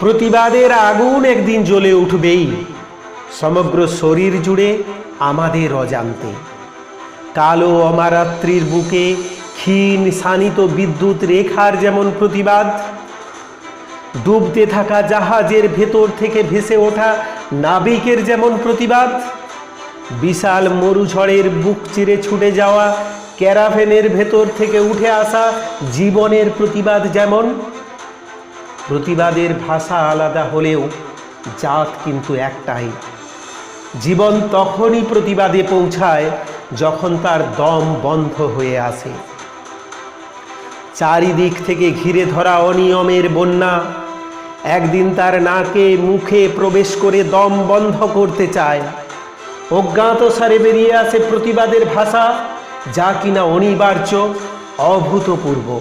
প্রতিবাদের আগুন একদিন জ্বলে উঠবেই। সমগ্র শরীর জুড়ে আমাদের অজান্তে। কালো অমারাত্রির বুকে ক্ষীণ শানিত বিদ্যুৎ রেখার যেমন প্রতিবাদ, ডুবতে থাকা জাহাজের ভেতর থেকে ভেসে ওঠা নাবিকের যেমন প্রতিবাদ, বিশাল মরুঝড়ের বুক চিরে ছুটে যাওয়া ক্যারাভেনের ভেতর থেকে উঠে আসা জীবনের প্রতিবাদ যেমন প্রতিবাদের ভাষা আলাদা হলেও জাত কিন্তু একটাই। জীবন তখনই প্রতিবাদে পৌঁছায় যখন তার দম বন্ধ হয়ে আসে। চারিদিক থেকে ঘিরে ধরা অনিয়মের বন্যা। একদিন তার নাকে মুখে প্রবেশ করে দম বন্ধ করতে চায়। অজ্ঞাত সারে বেরিয়ে আসে প্রতিবাদের ভাষা, যা কিনা অনিবার্য, অভূতপূর্ব।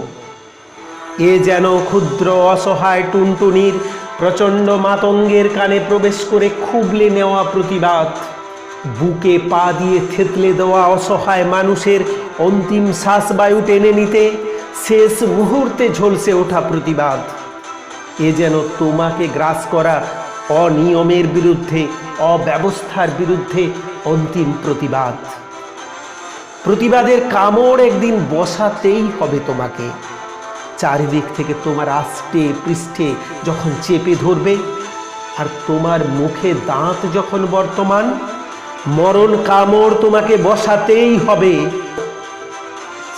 এ যেন ক্ষুদ্র অসহায় টুনটুনির প্রচণ্ড মাতঙ্গের কানে প্রবেশ করে খুবলে নেওয়া প্রতিবাদ। বুকে পা দিয়ে থেতলে দেওয়া অসহায় মানুষের অন্তিম শ্বাসবায়ু টেনে নিতে শেষ মুহূর্তে ঝলসে ওঠা প্রতিবাদ। এ যেন তোমাকে গ্রাস করা অনিয়মের বিরুদ্ধে, অব্যবস্থার বিরুদ্ধে অন্তিম প্রতিবাদ। প্রতিবাদের কামড় একদিন বসাতেই হবে তোমাকে। চারিদিক থেকে তোমার আষ্টে, পৃষ্ঠে যখন চেপে ধরবে, আর তোমার মুখে দাঁত যখন বর্তমান, মরণ কামড় তোমাকে বসাতেই হবে।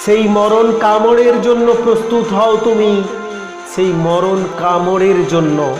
সেই মরণ কামড়ের জন্য প্রস্তুত হও তুমি, সেই মরণ কামড়ের জন্য।